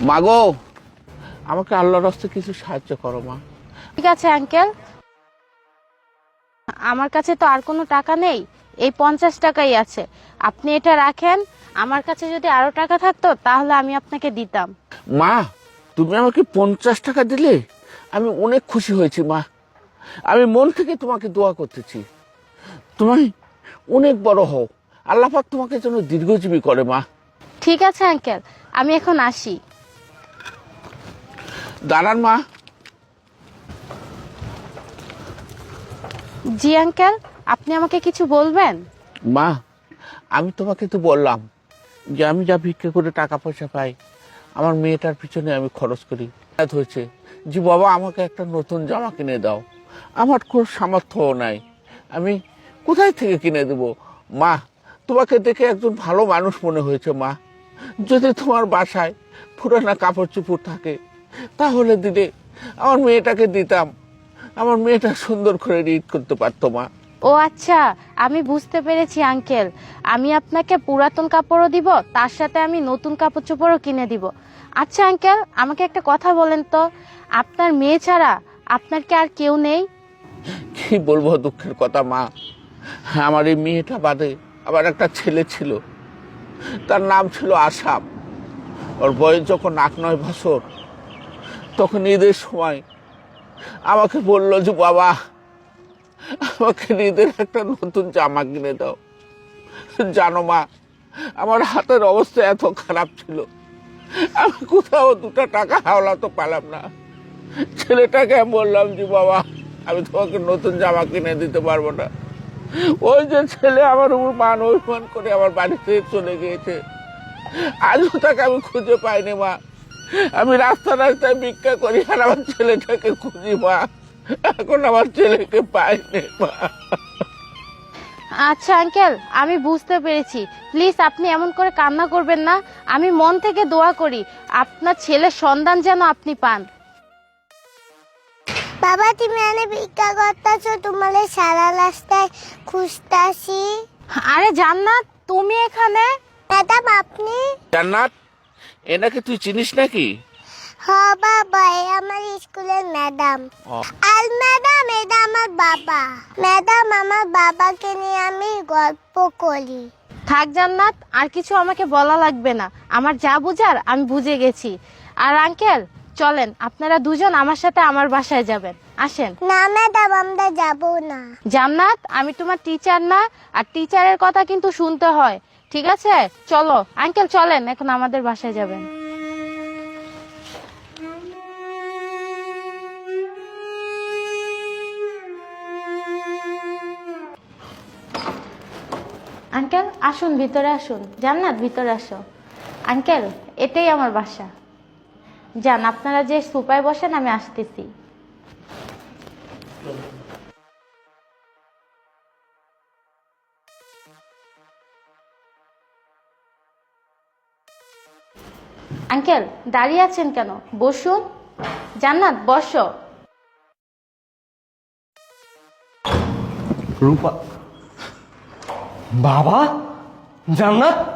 মাগো আমাকে আল্লাহর রাস্তায় কিছু সাহায্য করো মা। ঠিক আছে আঙ্কেল। আমার কাছে তো আর কোনো টাকা নেই এই পঞ্চাশ টাকাই আছে। আপনি এটা রাখেন আমার কাছে যদি আরও টাকা থাকতো তাহলে আমি আপনাকে দিতাম। মা তুমি আমাকে পঞ্চাশ টাকা দিলে আমি অনেক খুশি হয়েছি মা। আমি মন থেকে তোমাকে দোয়া করতেছি। তুমি অনেক বড় হও। আল্লাহ পাক তোমাকে যেন দীর্ঘজীবী করে মা। ঠিক আছে আঙ্কেল। আমি এখন আসি। দাঁড়ান মা। জি আঙ্কেল আপনি আমাকে কিছু বলবেন? মা আমি তোমাকে তো বললাম যে আমি যা ভিক্ষা করে টাকা পয়সা পাই আমার মেয়েটার পিছনে আমি খরচ করি। হয়েছে যে বাবা আমাকে একটা নতুন জামা কিনে দাও। আমার কোনো সামর্থ্যও নাই। আমি কোথায় থেকে কিনে দেব? মা তোমাকে দেখে একজন ভালো মানুষ মনে হয়েছে মা। যদি তোমার বাসায় পুরানা কাপড় চুপড় থাকে তাহলে দিলে আমার মেয়েটাকে দিতাম। আমার মেয়েটা সুন্দর করে রিড করতে পারতো মা। ও আচ্ছা আমি বুঝতে পেরেছি আঙ্কেল আমি আপনাকে পুরাতন কাপড়ও দিব তার সাথে আমি নতুন কাপড় চোপড়ও কিনে দিব। আচ্ছা আঙ্কেল আমাকে একটা কথা বলেন তো। আপনার মেয়ে ছাড়া আপনার কি আর কেউ নেই? কি বলব দুঃখের কথা মা। আমার এই মেয়েটা বাদে আবার একটা ছেলে ছিল। তার নাম ছিল আসাম ওর বয়স যখন আট নয় বছর তখন ঈদের সময় আমাকে বলল যে, বাবা, আমাকে ঈদের একটা নতুন জামা কিনে দাও। জানো মা, আমার হাতের অবস্থা এত খারাপ ছিল। আমি কোথাও দুটো টাকা হাওলা তো পেলাম না। ছেলেটাকে বললাম যে, বাবা, আমি তোমাকে নতুন জামা কিনে দিতে পারব না। ওই যে ছেলে আমার উপর মান অভিমান করে আমার বাড়িতে চলে গিয়েছে। আজও তাকে আমি খুঁজে পাইনি মা। আমি রাস্তা রাস্তায় ভিক্ষা করি আর আমার ছেলেটাকে খুঁজি মা। এখন আমার ছেলেকে পাইনি মা। আচ্ছা আঙ্কেল আমি বুঝতে পেরেছি। প্লিজ আপনি এমন করে কান্না করবেন না। আমি মন থেকে দোয়া করি আপনার ছেলের সন্ধান যেন আপনি পান। বাবা তুমি এনে ভিক্ষা করতেছো তোমার সারা রাস্তায় খুঁজতাছি। আরে জান্নাত তুমি এখানে? ম্যাডাম আপনি? জান্নাত? এনাকে তুই চিনিস নাকি? হ্যাঁ বাবা এ আমার স্কুলের ম্যাডাম। আর ম্যাডাম এটা আমার বাবা। ম্যাডাম আমার বাবাকে নিয়ে আমি গল্প করি। থাক জান্নাত আর কিছু আমাকে বলা লাগবে না। আমার যা বুঝার আমি বুঝে গেছি। আর আঙ্কেল চলেন আপনারা দুজন আমার সাথে আমার বাসায় যাবেন। আসেন। না ম্যাডাম আমরা যাব না। জান্নাত আমি তোমার টিচার না আর টিচারের কথা কিন্তু শুনতে হয়। ঠিক আছে? চলো আঙ্কেল চলেন এখন আমাদের বাসায় যাবেন। আঙ্কেল আসুন ভিতরে আসুন। জান্নাত ভিতরে আসো। আঙ্কেল এটাই আমার বাসা। যান, আপনারা যে সুপায় বসেন, আমি আসতেছি। আঙ্কেল, দাঁড়িয়ে আছেন কেন? বসুন। জান্নাত, বসো। রূপা। বাবা? জান্নাত?